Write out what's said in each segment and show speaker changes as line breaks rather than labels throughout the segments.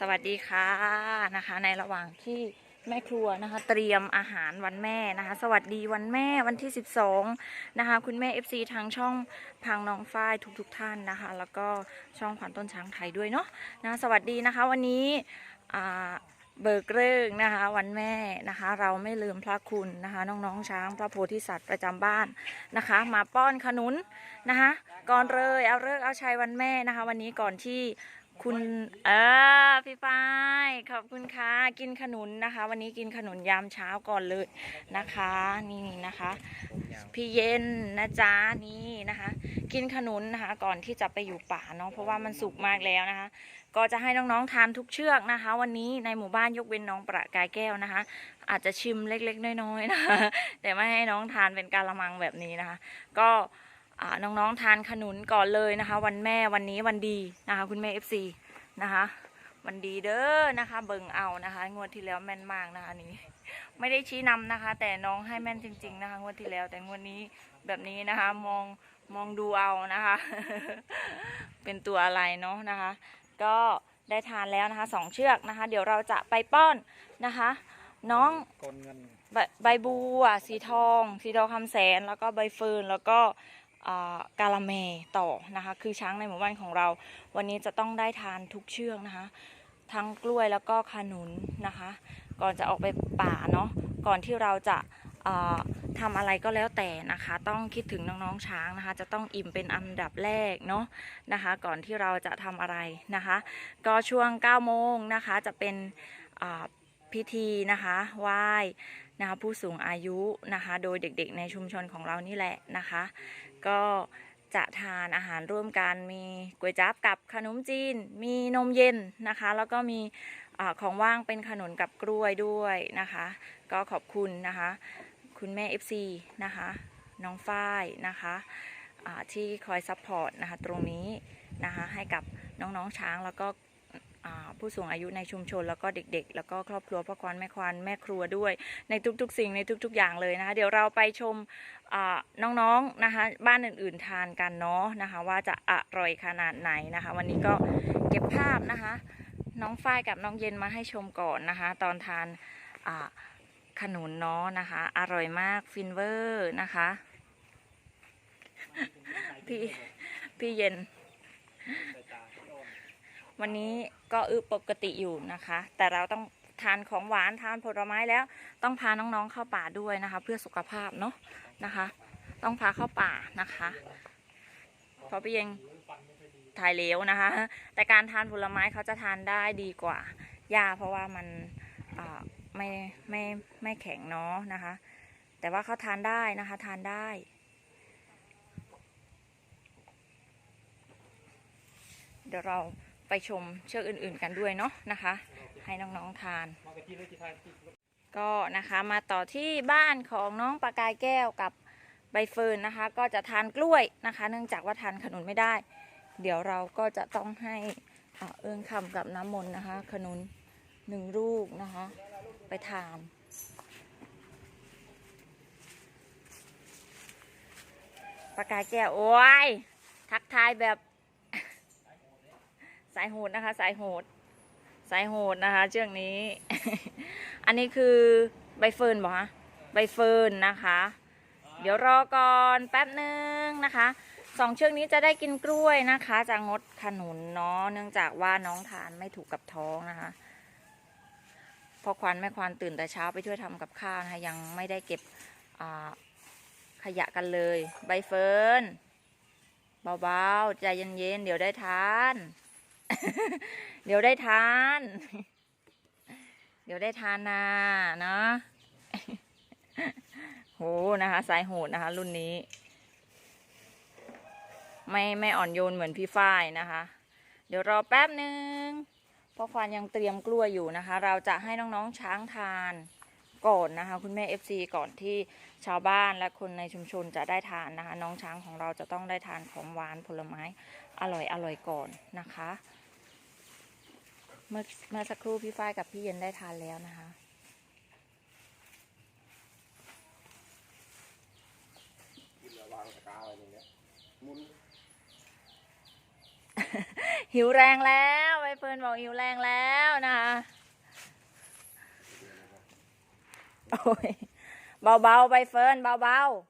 สวัสดีค่ะนะคะ ในระหว่างที่แม่ครัวนะคะ เตรียมอาหารวันแม่นะคะ สวัสดีวันแม่วันที่ 12 นะคะ คุณแม่ FC ทางช่องพังน้องฝ้ายทุกๆทท่านนะคะ แล้วก็ช่องขวัญต้นช้างไทยด้วยเนาะนะสวัสดีนะคะ วันนี้เบิกเรื่องนะคะ วันแม่นะคะ เราไม่ลืมพระคุณนะคะ น้องๆช้างพระโพธิสัตว์ประจำบ้านนะคะ มาป้อนขนุนนะคะ ก่อนเลยเอาเลิกเอาชัยวันแม่นะคะ วันนี้ก่อนที่ คุณเออพี่ฝ้ายขอบคุณค่ะกินขนุนนะคะ วันนี้กินขนุนยามเช้าก่อนเลยนะคะ นี่นะคะ พี่เย็นนะจ๊ะนี่นะคะ กินขนุนนะคะ ก่อนที่จะไปอยู่ป่าเนาะเพราะว่ามันสุกมากแล้วนะคะ ก็จะให้น้องๆทานทุกเชือกนะคะ วันนี้ในหมู่บ้านยกเว้นน้องประกายแก้วนะคะ อาจจะชิมเล็กๆน้อยๆนะคะแต่ไม่ให้น้องทานเป็นการละมังแบบนี้นะคะ ก็ น้องๆทานขนุนก่อนเลยนะคะ วันแม่วันนี้วันดีนะคะ คุณแม่ FC นะคะวันดีเด้อนะคะ เบิ่งเอานะคะ งวดที่แล้วแม่นมากนะคะนี่ไม่ได้ชี้นำนะคะ แต่น้องให้แม่นจริง ๆ นะคะ งวดที่แล้ว แต่งวดนี้แบบนี้นะคะ มองมองดูเอานะคะ เป็นตัวอะไรเนาะนะคะ ก็ได้ทานแล้วนะคะสองเชือกนะคะ เดี๋ยวเราจะไปป้อนนะคะ น้อง
กนเงิน
ใบใบบัวสีทอง สีทองคำแสนแล้วก็ใบเฟิร์นแล้วก็อ่า กาละเมต่อนะคะ คือช้างในหมู่บ้านของเรา วันนี้จะต้องได้ทานทุกเชือกนะคะ ทั้งกล้วยแล้วก็ขนุนนะคะ ก่อนจะออกไปป่าเนาะก่อนที่เราจะาทำอะไรก็แล้วแต่นะคะ ต้องคิดถึงน้องๆช้างนะคะ จะต้องอิ่มเป็นอันดับแรกเนาะนะคะ ก่อนที่เราจะทำอะไรนะคะ ก็ช่วง9โมงนะคะจะเป็นพิธีนะคะไหว้ นะคะผู้สูงอายุนะคะ โดยเด็กๆในชุมชนของเรานี่แหละนะคะ ก็จะทานอาหารร่วมกันมีก๋วยจั๊บกับขนมจีน มีนมเย็นนะคะ แล้วก็มีอของว่างเป็นขนมกับกล้วยด้วยนะคะ ก็ขอบคุณนะคะ คุณแม่ FC นะคะ น้องฝ้ายนะคะที่คอยซัพพอร์ตนะคะตรงนี้นะคะให้กับน้องๆช้างแล้วก็ ผู้สูงอายุในชุมชนแล้วก็เด็ก ๆ แล้วก็ครอบครัวพ่อควานแม่ควานแม่ครัวด้วย ในทุกๆ สิ่งในทุก ๆ อย่างเลยนะคะ เดี๋ยวเราไปชมน้องๆนะคะ บ้านอื่นๆทานกันเนาะนะคะ ว่าจะอร่อยขนาดไหนนะคะ วันนี้ก็เก็บภาพนะคะ น้องฝ้ายกับน้องเย็นมาให้ชมก่อนนะคะ ตอนทานขนุนเนาะนะคะ อร่อยมากฟินเวอร์นะคะพี่พี่เย็น วันนี้ก็อึปกติอยู่นะคะ แต่เราต้องทานของหวานทานผลไม้แล้ว ต้องพาน้องๆเข้าป่าด้วยนะคะ เพื่อสุขภาพเนาะนะคะ ต้องพาเข้าป่านะคะเพราะพี่ยังถ่ายเหลวนะคะ แต่การทานผลไม้เขาจะทานได้ดีกว่าหญ้าเพราะว่ามันอ่ไม่ไม่ไม่แข็งเนาะนะคะ แต่ว่าเขาทานได้นะคะทานได้เดี๋ยวเรา ไปชมเชือกอื่นๆกันด้วยเนาะนะคะ ให้น้องๆทาน
ก็
นะคะมาต่อที่บ้านของน้องปลากายแก้วกับใบเฟิร์นนะคะ ก็จะทานกล้วยนะคะ เนื่องจากว่าทานขนุนไม่ได้ เดี๋ยวเราก็จะต้องให้อ่าเอื้องคำกับน้ำมนต์นะคะ ขนุนหนึ่งลูกนะคะ ไปทานปากายแก้วโอ้ยทักทายแบบ สายโหดนะคะ สายโหด สายโหดนะคะ เชือกนี้ อันนี้คือใบเฟิร์นบอกฮะใบเฟิร์นนะคะ เดี๋ยวรอก่อนแป๊บนึงนะคะสองเชือกนี้จะได้กินกล้วยนะคะ จะงดขนุนเนาะเนื่องจากว่าน้องทานไม่ถูกกับท้องนะคะพอควันแม่ควันตื่นแต่เช้าไปช่วยทำกับข้าวนะคะยังไม่ได้เก็บขยะกันเลย ใบเฟิร์นเบาๆใจเย็นๆเดี๋ยวได้ทาน เดี๋ยวได้ทาน เดี๋ยวได้ทานนาเนาะโหนะคะ สายโหดนะคะ รุ่นนี้ ไม่ไม่อ่อนโยนเหมือนพี่ฝ้ายนะคะ เดี๋ยวรอแป๊บหนึ่งเพราะควานยังเตรียมกล้วยอยู่นะคะ เราจะให้น้องๆช้างทานก่อนนะคะ คุณแม่ FC ก่อนที่ชาวบ้านและคนในชุมชนจะได้ทานนะคะ น้องช้างของเราจะต้องได้ทานของหวานผลไม้อร่อยอร่อยก่อนนะคะ เมื่อเมื่อสักครู่พี่ฝ้ายกับพี่เย็นได้ทานแล้วนะคะ
วางตะกร้าอะไรอย่างเงี้ยมุน
หิวแรงแล้วใบเฟิร์นบอกหิวแรงแล้วนะคะโอ้ยเบาๆใบเฟิร์นเบาๆ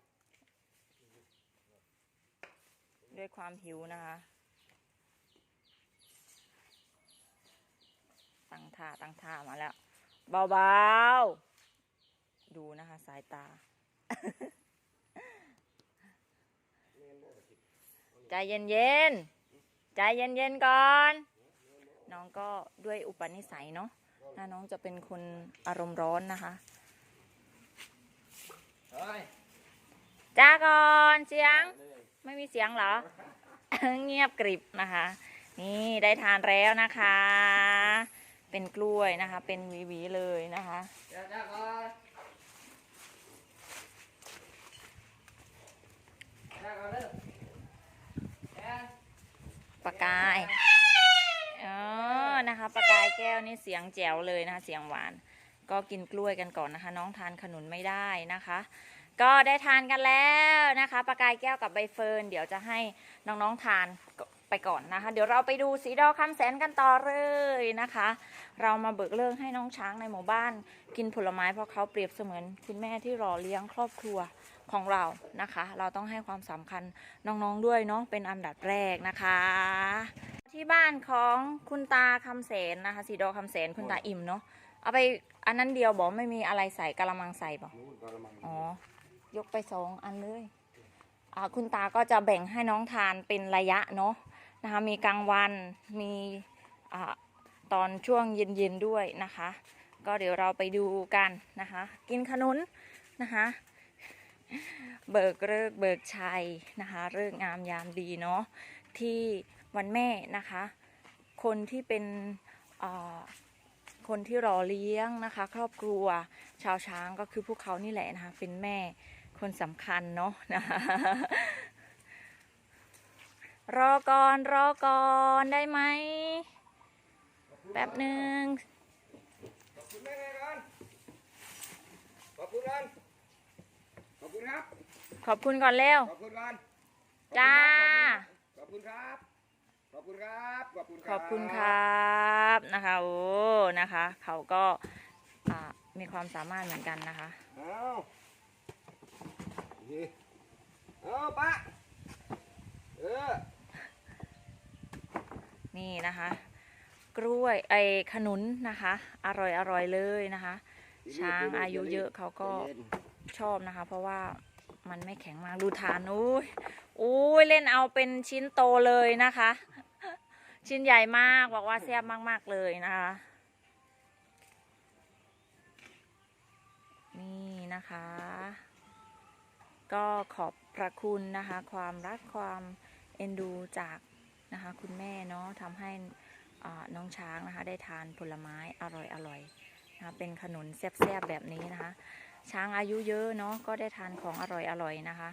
ด้วยความหิวนะคะ ตั้ง ท่าตั้งท่ามาแล้ว เบาๆ ดูนะคะ สายตา ใจเย็นๆ ใจเย็นๆ ก่อน น้องก็ด้วยอุปนิสัยเนาะถ้าน้องจะเป็นคนอารมณ์ร้อนนะคะจ้าก่อนเสียง ไม่มีเสียงเหรอ เงียบกริบนะคะ นี่ได้ทานแล้วนะคะ เป็นกล้วยนะคะ เป็นหวีๆเลยนะคะ
เดี๋ยวเดี๋ยวก่อนเดี๋ยวก่อนเด้อเดี๋ยว
ปากกายอ๋อนะคะปากกายแก้วนี่เสียงแจ๋วเลยนะคะ เสียงหวาน ก็กินกล้วยกันก่อนนะคะ น้องทานขนุนไม่ได้นะคะ ก็ได้ทานกันแล้วนะคะปากกายแก้วกับใบเฟิร์นเดี๋ยวจะให้น้องๆทาน ไปก่อนนะคะ เดี๋ยวเราไปดูสีดอคำแสนกันต่อเลยนะคะ เรามาเบิกเลิกให้น้องช้างในหมู่บ้าน กินผลไม้เพราะเขาเปรียบเสมือนคุณแม่ที่รอเลี้ยงครอบครัวของเรานะคะ เราต้องให้ความสำคัญน้องๆด้วยเนาะเป็นอันดับแรกนะคะที่บ้านของคุณตาคำแสนนะคะสีดอคำแสนคุณตาอิ่มเนาะเอาไปอันนั้นเดียวบอกไม่มีอะไรใส่กะละมังใส่บอกอ๋อยกไปสองอันเลยอ่าคุณตาก็จะแบ่งให้น้องทานเป็นระยะเนาะ นะคะมีกลางวันมีอตอนช่วงเย็นๆด้วยนะคะ ก็เดี๋ยวเราไปดูกันนะคะ กินขนุนนะคะเบิกเลิกเบิกชัยนะคะเลิกษ์งามยามดีเนาะที่วันแม่นะคะ คนที่เป็นคนที่รอเลี้ยงนะคะ ครอบครัวชาวช้างก็คือพวกเขานี่แหละนะคะ เป็นแม่คนสำคัญเนาะนะคะ รอก่อนรอก่อนได้ไหมแป๊บหนึ่ง
ขอบคุณแม่ไงก่อนขอบคุณก่อนขอบคุณครับ
ขอบคุณก่อนเร็ว
ขอบคุณก่อน
จ้า
ขอบคุณครับ ขอบคุณครับ ขอบคุณ
ขอบคุณครับนะคะโอ้นะคะ เขาก็อ่ามีความสามารถเหมือนกันนะคะ
เอานี่เอาปะเออ
นี่นะคะ กล้วยไอ้ขนุนนะคะ อร่อยอร่อยเลยนะคะ ช้างอายุเยอะเขาก็ชอบนะคะ เพราะว่ามันไม่แข็งมากดูทานอุ้ยอุ้ยเล่นเอาเป็นชิ้นโตเลยนะคะ ชิ้นใหญ่มากบอกว่าแซ่บมาก ๆ เลยนะคะ นี่นะคะ ก็ขอบพระคุณนะคะ ความรักความเอ็นดูจาก นะคะ คุณแม่เนาะทำให้อ่าน้องช้างนะคะ ได้ทานผลไม้อร่อยๆนะคะเป็นขนุนแซ่บๆแบบนี้นะคะ ช้างอายุเยอะเนาะก็ได้ทานของอร่อยๆนะคะ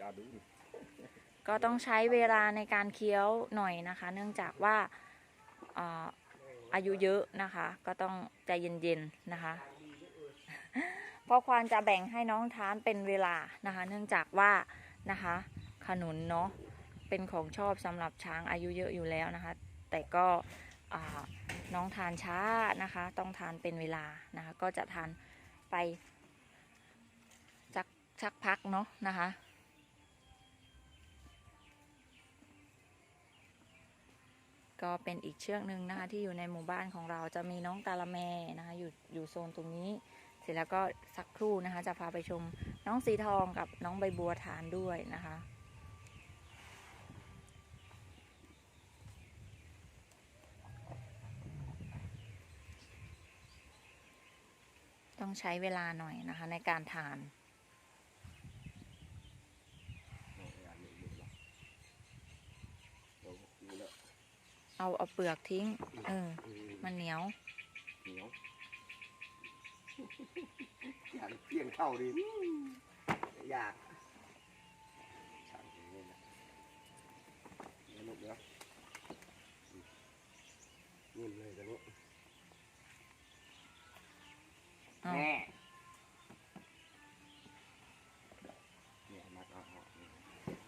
จ้าดู
ก็ต้องใช้เวลาในการเคี้ยวหน่อยนะคะ เนื่องจากว่าอ่าอายุเยอะนะคะ ก็ต้องใจเย็นๆนะคะเพราะควานจะแบ่งให้น้องทานเป็นเวลานะคะ เนื่องจากว่านะคะขนุนเนาะเป็นของชอบสำหรับช้างอายุเยอะอยู่แล้วนะคะ แต่ก็น้องทานช้านะคะ ต้องทานเป็นเวลานะคะ ก็จะทานไปสักสักพักเนาะนะคะก็เป็นอีกเชือกหนึ่งนะคะที่อยู่ในหมู่บ้านของเราจะมีน้องกาละแมนะคะอยู่อยู่โซนตรงนี้ เสร็จแล้วก็สักครู่นะคะ จะพาไปชมน้องสีทองกับน้องใบบัวทานด้วยนะคะต้องใช้เวลาหน่อยนะคะในการทาน เอาเอาเปลือกทิ้ง เออ มันเหนียว
เหนียว อยากเปลี่ยนเข้าดิอยากช่างอย่างนี้นะเดี๋ยวลูกเดี๋ยวนิ่มเลยตอนนี้
เอา
แม่เนี่ยมัดเอาออกนี่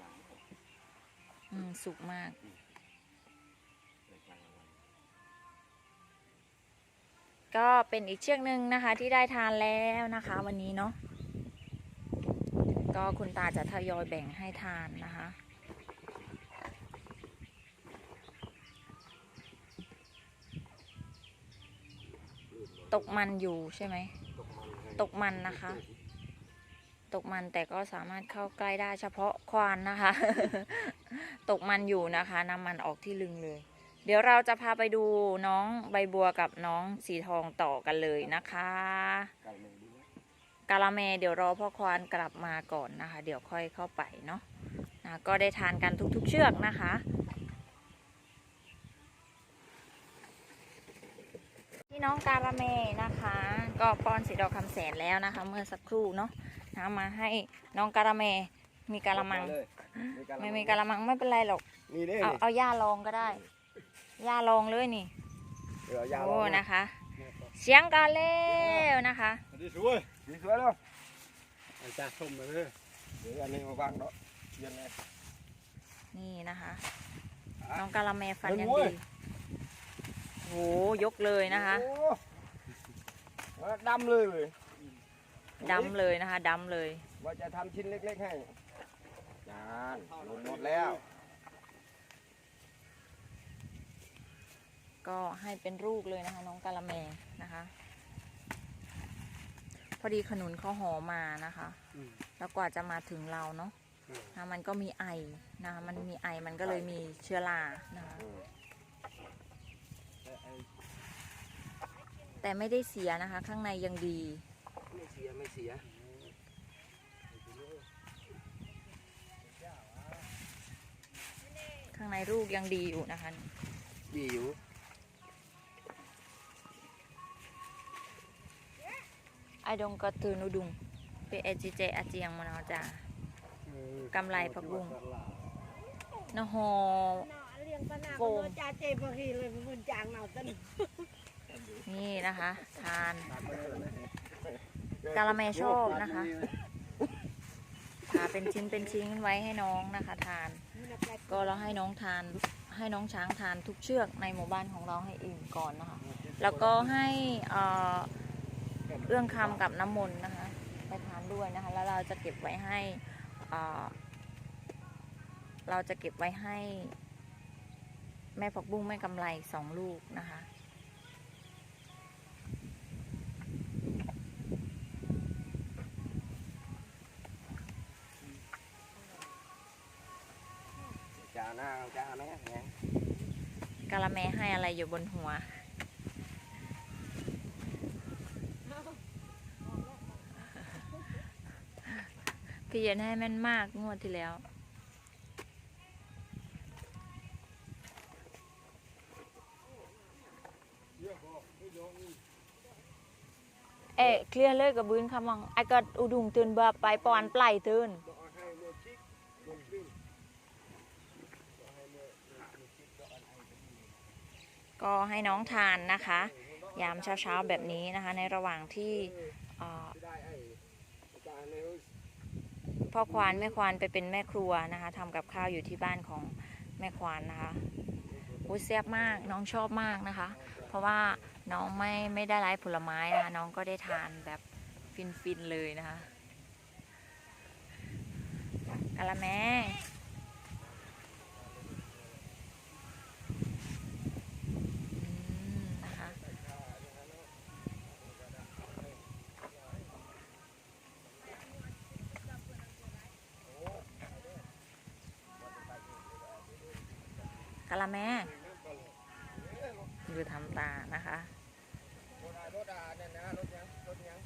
วางออก
สุกมาก ก็เป็นอีกเชือกหนึ่งนะคะที่ได้ทานแล้วนะคะ วันนี้เนาะก็คุณตาจะทยอยแบ่งให้ทานนะคะตกมันอยู่ใช่ไหม ตกมันนะคะ ตกมันแต่ก็สามารถเข้าใกล้ได้เฉพาะควานนะคะ ตกมันอยู่นะคะน้ำมันออกที่ลึงเลย เดี๋ยวเราจะพาไปดูน้องใบบัวกับน้องสีทองต่อกันเลยนะคะ
กันเลยดีนะ
กาละแมเดี๋ยวรอพ่อควานกลับมาก่อนนะคะ เดี๋ยวค่อยเข้าไปเนาะนะก็ได้ทานกันทุกๆเชือกนะคะ พี่น้องกาละแมนะคะ ก็ป้อนสีดอกคำแสนแล้วนะคะ เมื่อสักครู่เนาะนะมาให้น้องกาละแมมีกาละมัง
เลย
ไม่มีกาละมังไม่เป็นไรหรอก
นี่เด้
เอาเอาย่าลองก็ได้ ย่าลองเลยนี่
เดี๋ยวเอายาล
โอ้
องนะ
นะคะ เสียงกาเล่วนะคะ
ดีสวย
ดีสวยแล้ว
ไอ้จ่าส้มมาเลย
เดี๋ยวอันนี้มาบังเนาะเชียนเลย
นี่นะคะ น้องกาละแมฟันยัง
เฮ้
ดี
ย
โหยกเลยนะคะ
โอ้ว่าดำเลยเว้ย
ดำเลยนะคะดำเลย
ว่าจะทำชิ้นเล็ก ๆ ให้จานหล่นหมดแล้ว
ก็ให้เป็นลูกเลยนะคะ น้องกาละแมนะคะ พอดีขนุนเขาหอมานะคะ แล้วกว่าจะมาถึงเราเนาะนะมันก็มีไอนะคะมันมีไอมันก็เลยมีเชื้อรานะคะแต่ไม่ได้เสียนะคะ ข้างในยังดี
ไม่เสียไม่เสีย
ข้างในลูกยังดีอยู่นะคะ
ดีอยู่
ไอดงกระตือนุดุงเปเอจิเจอาเจียงมานอจากำไรผักบุ้งนะฮอ
เลี้ยงปนา
โฟ
โฟ
ม
จ่าเจพอดีเลยมันจางเนาตัน
นี่นะคะ ทานกาละแมชอบนะคะทาเป็นชิ้นเป็นชิ้นไว้ให้น้องนะคะ ทาน ก็เราให้น้องทานให้น้องช้างทานทุกเชือกในหมู่บ้านของเราให้อิ่มก่อนนะคะ แล้วก็ให้อ่อเอื้องคำกับน้ำมนต์นะคะ ไปทานด้วยนะคะ แล้วเราจะเก็บไว้ให้เอ่อเราจะเก็บไว้ให้ แม่ผักบุ้งแม่กำไรสองลูกนะคะ
จาหน้าจาแม่แหง
กาละแมให้อะไรอยู่บนหัว พี่เย็นให้แม่นมากงวดที่แล้ว เอ๊ะเคลียร์เลยกับบืนคำวังไอ้ก็อุดุงตื่นบ่ไปปอนปลายตื่นก็ให้น้องทานนะคะ ยามเช้าๆแบบนี้นะคะ ในระหว่างที่เอ่อ
ได้ไอ้จานเลย
พ่อควานแม่ควานไปเป็นแม่ครัวนะคะทำกับข้าวอยู่ที่บ้านของแม่ควานนะคะอุ้ยแซ่บมากน้องชอบมากนะคะ เพราะว่าน้องไม่ไม่ได้ไร้ผลไม้นะคะน้องก็ได้ทานแบบฟินๆเลยนะคะกะละแมอืมนะคะ กะละแม่ดูทำตานะคะ
เนี่ยนะรถยังรถยัง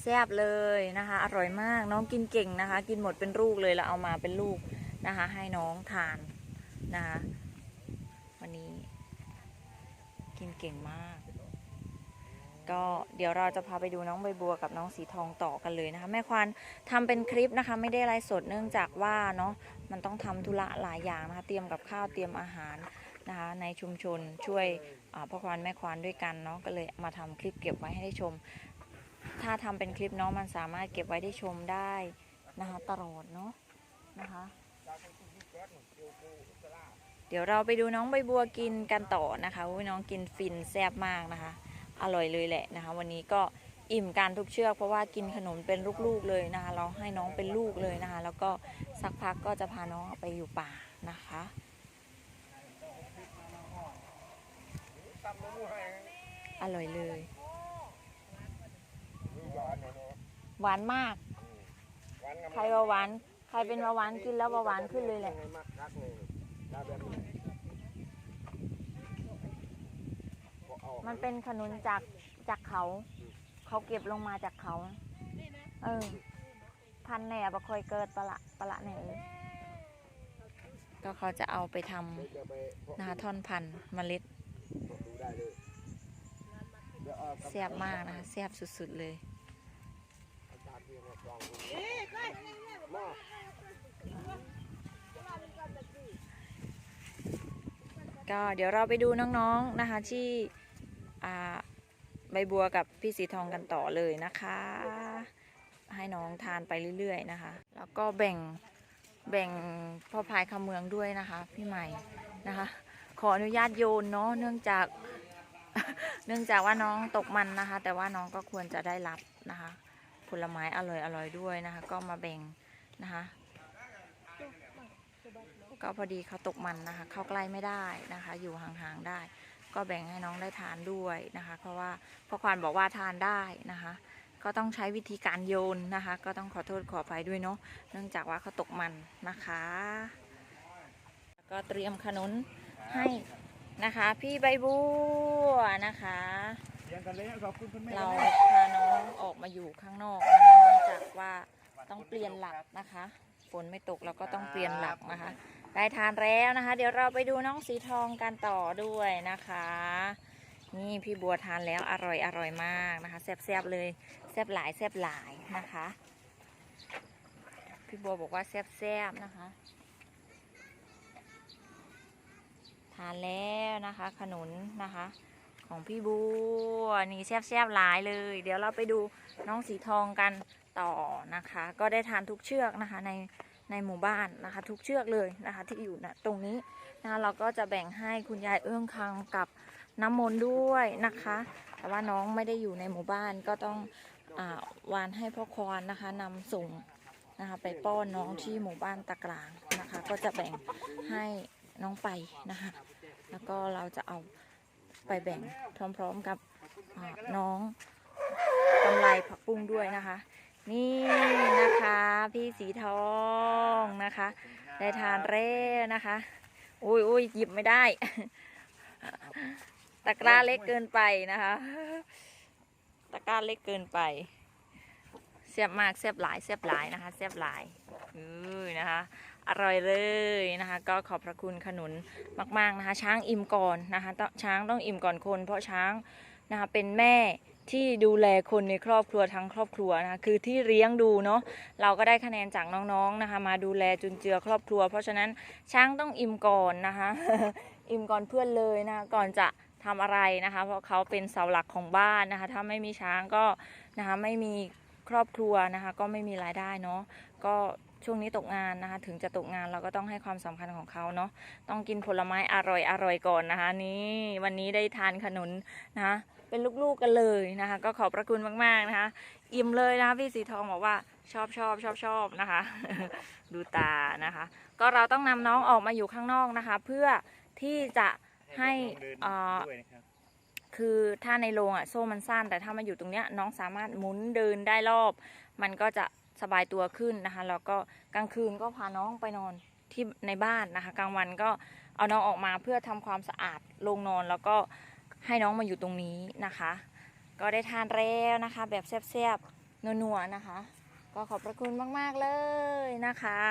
แซ่บเลยนะคะ อร่อยมากน้องกินเก่งนะคะ กินหมดเป็นลูกเลยแล้วเอามาเป็นลูกนะคะ ให้น้องทานนะคะ วันนี้ กินเก่งมาก ก็เดี๋ยวเราจะพาไปดูน้องใบบัวกับน้องสีทองต่อกันเลยนะคะ แม่ควานทำเป็นคลิปนะคะ ไม่ได้ไลฟ์สดเนื่องจากว่าเนาะมันต้องทำธุระหลายอย่างนะคะ เตรียมกับข้าวเตรียมอาหารนะคะ ในชุมชนช่วยพ่อควานแม่ควานด้วยกันเนาะก็เลยมาทำคลิปเก็บไว้ให้ได้ชม ถ้าทำเป็นคลิปเนาะมันสามารถเก็บไว้ได้ชมได้นะคะตลอดเนาะนะคะเดี๋ยวเราไปดูน้องใบบัวกินกันต่อนะคะน้องกินฟินแซ่บมากนะคะ อร่อยเลยแหละนะคะ วันนี้ก็อิ่มการทุกเชือกเพราะว่ากินขนมเป็นลูกๆเลยนะคะ เราให้น้องเป็นลูกเลยนะคะ แล้วก็สักพักก็จะพาน้องไปอยู่ป่านะคะอร่อยเลยหวานมาก ใครว่าหวาน ใครเป็นเบาหวานกินแล้วเบาหวานขึ้นเลยแหละ มันเป็นขนุนจากจากเขา เขาเก็บลงมาจากเขา เออ พันแหน่บะคอยเกิดปละปละแหน่ก็เขาจะเอาไปทำนะคะท่อนพันเมล็ดแซบมากนะคะแซบสุดๆเลยก็เดี๋ยวเราไปดูน้องๆนะคะที่ ใบบัวกับพี่สีทองกันต่อเลยนะคะ ให้น้องทานไปเรื่อยๆนะคะ แล้วก็แบ่งแบ่งพ่อพายคำเมืองด้วยนะคะ พี่ใหม่นะคะ ขออนุญาตโยนเนาะเนื่องจากเนื่องจากว่าน้องตกมันนะคะ แต่ว่าน้องก็ควรจะได้รับนะคะ ผลไม้อร่อยๆด้วยนะคะ ก็มาแบ่งนะคะ ก็พอดีเขาตกมันนะคะ เข้าใกล้ไม่ได้นะคะ อยู่ห่างๆได้ ก็แบ่งให้น้องได้ทานด้วยนะคะ เพราะว่าพ่อควานบอกว่าทานได้นะคะ ก็ต้องใช้วิธีการโยนนะคะ ก็ต้องขอโทษขออภัยด้วยเนาะเนื่องจากว่าเขาตกมันนะคะก็เตรียมขนุนให้นะคะ พี่ใบบัวนะคะ
เลี้ยงกันเลยขอบคุณคุณแม่
เราพาน้องออกมาอยู่ข้างนอกนะคะเนื่องจากว่าต้องเปลี่ยนหลักนะคะ ฝนไม่ตกเราก็ต้องเปลี่ยนหลักนะคะ ได้ทานแล้วนะคะ เดี๋ยวเราไปดูน้องสีทองกันต่อด้วยนะคะ นี่พี่บัวทานแล้วอร่อยอร่อยมากนะคะแซ่บๆเลยแซ่บหลายแซ่บหลายนะคะ พี่บัวบอกว่าแซ่บๆนะคะ ทานแล้วนะคะ ขนุนนะคะ ของพี่บัวนี่แซ่บๆหลายเลย เดี๋ยวเราไปดูน้องสีทองกันต่อนะคะ ก็ได้ทานทุกเชือกนะคะใน ในหมู่บ้านนะคะ ทุกเชือกเลยนะคะ ที่อยู่นะตรงนี้นะคะเราก็จะแบ่งให้คุณยายเอื้องคังกับน้ำมนต์ด้วยนะคะ แต่ว่าน้องไม่ได้อยู่ในหมู่บ้านก็ต้องอาวานให้พ่อควานนะคะนำส่งนะคะไปป้อนน้องที่หมู่บ้านตะกลางนะคะ ก็จะแบ่งให้น้องไปนะคะ แล้วก็เราจะเอาไปแบ่งพร้อมๆกับน้องกำไรผักบุ้งด้วยนะคะ นี่นะคะพี่สีทองนะคะ ได้ทานเร่นะคะ อุ้ยอุ้ยหยิบไม่ได้ ตะกร้าเล็กเกินไปนะคะ ตะกร้าเล็กเกินไปเสียบมากเสียบหลายเสียบหลายนะคะเสียบหลายเออนะคะ อร่อยเลยนะคะ ก็ขอบพระคุณขนุนมาก ๆนะคะ ช้างอิ่มก่อนนะคะต้องช้างต้องอิ่มก่อนคน เพราะช้างนะคะเป็นแม่ ที่ดูแลคนในครอบครัวทั้งครอบครัวนะคะคือที่เลี้ยงดูเนาะเราก็ได้คะแนนจากน้องๆนะคะ มาดูแลจุนเจือครอบครัว เพราะฉะนั้นช้างต้องอิ่มก่อนนะคะ อิ่มก่อนเพื่อนเลยนะะก่อนจะทำอะไรนะคะ เพราะเขาเป็นเสาหลักของบ้านนะคะ ถ้าไม่มีช้างก็นะคะไม่มีครอบครัวนะคะ ก็ไม่มีรายได้เนาะก็ช่วงนี้ตกงานนะคะ ถึงจะตกงานเราก็ต้องให้ความสำคัญของเขาเนาะต้องกินผลไม้อร่อยอร่อยก่อนนะคะ นี่วันนี้ได้ทานขนุนนะคะ เป็นลูกๆกันเลยนะคะ ก็ขอบพระคุณมากๆนะคะ อิ่มเลยนะคะพี่สีทองบอกว่าชอบชอบชอบชอบนะคะ ดูตานะคะ ก็เราต้องนำน้องออกมาอยู่ข้างนอกนะคะ เพื่อที่จะให้เอ่อ
ด้วยนะครับ
คือถ้าในโรงอะโซ่มันสั้น แต่ถ้ามาอยู่ตรงเนี้ยน้องสามารถหมุนเดินได้รอบ มันก็จะสบายตัวขึ้นนะคะ แล้วก็กลางคืนก็พาน้องไปนอนที่ในบ้านนะคะ กลางวันก็เอาน้องออกมาเพื่อทำความสะอาดโรงนอนแล้วก็ ให้น้องมาอยู่ตรงนี้นะคะ ก็ได้ทานแล้วนะคะ แบบแซ่บๆนัวๆนะคะ ก็ขอบพระคุณมากๆเลยนะคะ